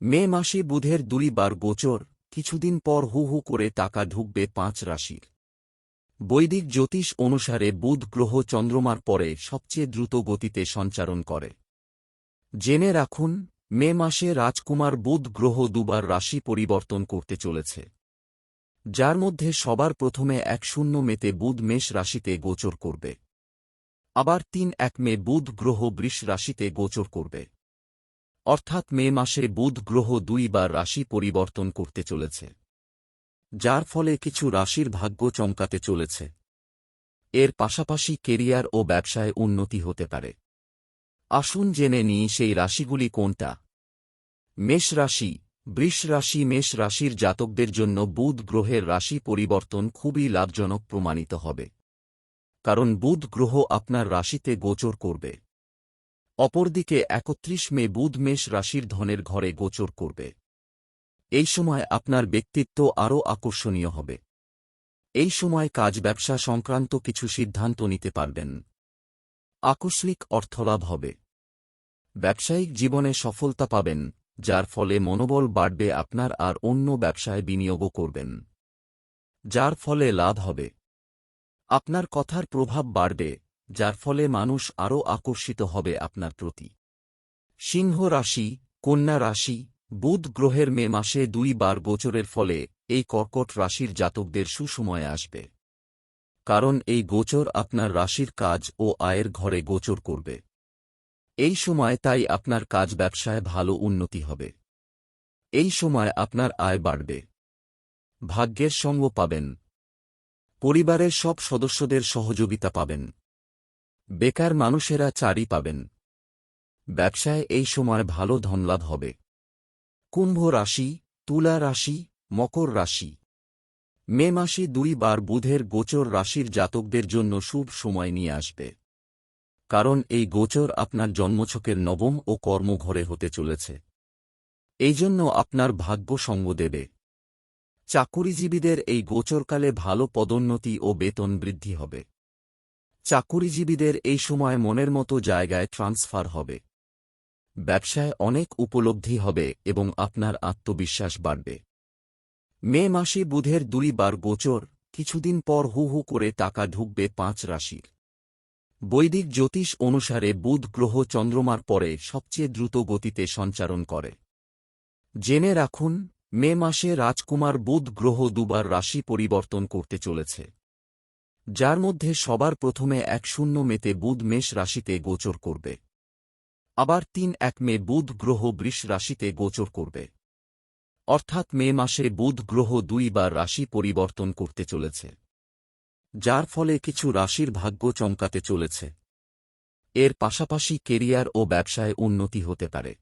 মে মাসে বুধের দুইবার গোচর, কিছুদিন পর হু হু করে টাকা ঢুকবে পাঁচ রাশির। বৈদিক জ্যোতিষ অনুসারে বুধ গ্রহ চন্দ্রমার পরে সবচেয়ে দ্রুত গতিতে সঞ্চারণ করে। জেনে রাখুন, মে মাসে রাজকুমার বুধ গ্রহ দুবার রাশি পরিবর্তন করতে চলেছে। যার মধ্যে সবার প্রথমে এক শূন্য মেতে বুধ মেষ রাশিতে গোচর করবে। আবার তিন এক মে বুধ গ্রহ বৃষ রাশিতে গোচর করবে। অর্থাৎ মে মাসে বুধ গ্রহ দুইবার রাশি পরিবর্তন করতে চলেছে, যার ফলে কিছু রাশির ভাগ্য চমকাতে চলেছে। এর পাশাপাশি কেরিয়ার ও ব্যবসায় উন্নতি হতে পারে। আসুন জেনে নিই সেই রাশিগুলি কোনটা। মেষ রাশি, বৃষ রাশি। মেষ রাশির জাতকদের জন্য বুধ গ্রহের রাশি পরিবর্তন খুবই লাভজনক প্রমাণিত হবে। কারণ বুধ গ্রহ আপনার রাশিতে গোচর করবে। অপরদিকে একত্রিশ মে বুধ মেষ রাশির ধনের ঘরে গোচর করবে। এই সময় আপনার ব্যক্তিত্ব আরও আকর্ষণীয় হবে। এই সময় কাজ ব্যবসা সংক্রান্ত কিছু সিদ্ধান্ত নিতে পারবেন। আকস্মিক অর্থলাভ হবে। ব্যবসায়িক জীবনে সফলতা পাবেন, যার ফলে মনোবল বাড়বে আপনার আর অন্য ব্যবসায় বিনিয়োগও করবেন। যার ফলে লাভ হবে। আপনার কথার প্রভাব বাড়বে। যার ফলে মানুষ আরও আকর্ষিত হবে আপনার প্রতি। সিংহ রাশি, কন্যা রাশি, বুধ গ্রহের মে মাসে দুই বার গোচরের ফলে এই কর্কট রাশির জাতকদের সুসময় আসবে। কারণ এই গোচর আপনার রাশির কাজ ও আয়ের ঘরে গোচর করবে। এই সময় তাই আপনার কাজ ব্যবসায় ভালো উন্নতি হবে। এই সময় আপনার আয় বাড়বে। ভাগ্যের সঙ্গ পাবেন। পরিবারের সব সদস্যদের সহযোগিতা পাবেন। বেকার মানুষেরা চারি পাবেন। ব্যবসায় এই সময় ভালো ধনলাভ হবে। কুম্ভ রাশি, তুলা রাশি, মকর রাশি। মে মাসে দুই বার বুধের গোচর রাশির জাতকদের জন্য শুভ সময় নিয়ে আসবে। কারণ এই গোচর আপনার জন্মছকের নবম ও কর্মঘরে হতে চলেছে। এই জন্য আপনার ভাগ্য সঙ্গ দেবে। চাকুরিজীবীদের এই গোচরকালে ভালো পদোন্নতি ও বেতন বৃদ্ধি হবে। চাকুরিজীবীদের এই সময় মনের মতো জায়গায় ট্রান্সফার হবে। ব্যবসায় অনেক উপলব্ধি হবে এবং আপনার আত্মবিশ্বাস বাড়বে। মে মাসে বুধের দুই বার গোচর, কিছুদিন পর হু হু করে টাকা ঢুকবে পাঁচ রাশির। বৈদিক জ্যোতিষ অনুসারে বুধ গ্রহ চন্দ্রমার পরে সবচেয়ে দ্রুত গতিতে সঞ্চারণ করে। জেনে রাখুন, মে মাসে রাজকুমার বুধ গ্রহ দুবার রাশি পরিবর্তন করতে চলেছে। যার মধ্যে সবার প্রথমে এক শূন্য মেতে বুধ মেষ রাশিতে গোচর করবে। আবার তিন এক মে বুধ গ্রহ বৃষ রাশিতে গোচর করবে। অর্থাৎ মে মাসে বুধ গ্রহ দুইবার রাশি পরিবর্তন করতে চলেছে। যার ফলে কিছু রাশির ভাগ্য চমকাতে চলেছে। এর পাশাপাশি কেরিয়ার ও ব্যবসায় উন্নতি হতে পারে।